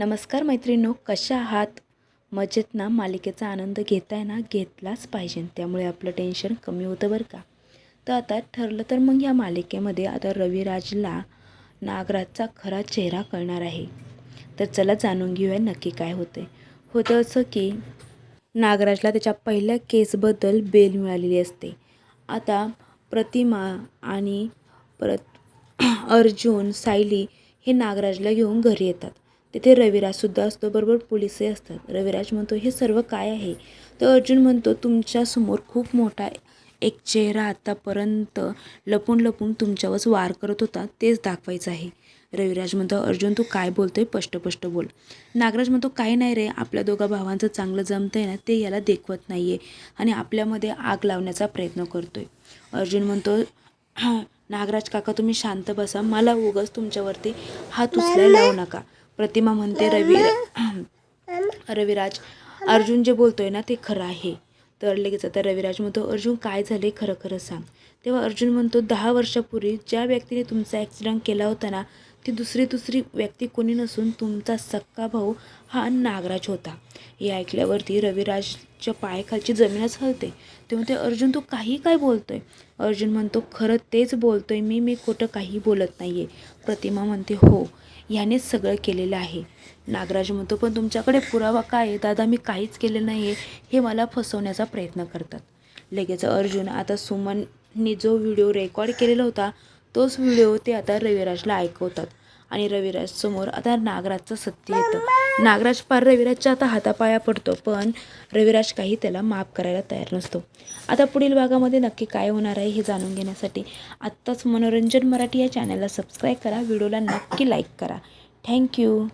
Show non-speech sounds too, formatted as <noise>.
नमस्कार मैत्रिणो कशा आहात? मजेत ना मालिकेचा आनंद घेताय ना? घेतलाच पाहिजे. त्यामुळे आपलं टेन्शन कमी होतं बरं का? तर आता ठरलं तर मग या मालिकेमध्ये आता रविराजला नागराजचा खरा चेहरा कळणार आहे. तर चला जाणून घेऊया नक्की काय होते होतं असं की नागराजला त्याच्या पहिल्या केसबद्दल बेल मिळालेली असते. आता प्रतिमा आणि परत <clears throat> अर्जुन सायली हे नागराजला घेऊन घरी येतात. तिथे रविराजसुद्धा असतो. बरोबर? पोलिसही असतात. रविराज म्हणतो हे सर्व काय आहे? तर अर्जुन म्हणतो तुमच्यासमोर खूप मोठा एक चेहरा आत्तापर्यंत लपून लपून तुमच्यावर वार करत होता. तेच दाखवायचं आहे. रविराज म्हणतो अर्जुन तू काय बोलतोय? स्पष्ट बोल. नागराज म्हणतो काही नाही रे. आपल्या दोघा भावांचं चांगलं जमतंय ना ते याला देखवत नाही आहे आणि आपल्यामध्ये आग लावण्याचा प्रयत्न करतोय. अर्जुन म्हणतो नागराज काका तुम्ही शांत बसा. मला उगाच तुमच्यावरती हात उचलायला लावू नका. प्रतिमा म्हणते रवी <clears throat> रविराज. अर्जुन जे बोलतोय ना ते खरं आहे. तर लगेच आता रविराज म्हणतो अर्जुन काय झाले खरं खरं सांग. तेव्हा अर्जुन म्हणतो दहा वर्षापूर्वी ज्या व्यक्तीने तुमचा ॲक्सिडेंट केला होता ना ती दुसरी दुसरी व्यक्ती कोणी नसून तुमचा सक्का भाऊ हा नागराज होता. हे ऐकल्यावरती रविराजच्या पायाखालची जमीनच हलते. तेव्हा ते अर्जुन तू काही काय बोलतोय? अर्जुन म्हणतो खरं तेच बोलतोय मी मी खोटं काही बोलत नाही आहे प्रतिमा म्हणते हो यानेच सगळं केलेलं आहे. नागराज म्हणतो पण तुमच्याकडे पुरावा काय आहे? दादा मी काहीच केलं नाही आहे हे मला फसवण्याचा प्रयत्न करतात. लगेच अर्जुन आता सुमननी जो व्हिडिओ रेकॉर्ड केलेला होता तोच व्हिडिओ ते आता रविराजला ऐकवतात. आणि रविराजसमोर आता नागराजचं सत्य येतं. नागराज फार रविराजच्या आता हातापाया पडतो पण रविराज काही त्याला माफ करायला तयार नसतो. आता पुढील भागामध्ये नक्की काय होणार आहे हे जाणून घेण्यासाठी आत्ताच मनोरंजन मराठी या चॅनलला सबस्क्राईब करा. व्हिडिओला नक्की लाईक करा. थँक्यू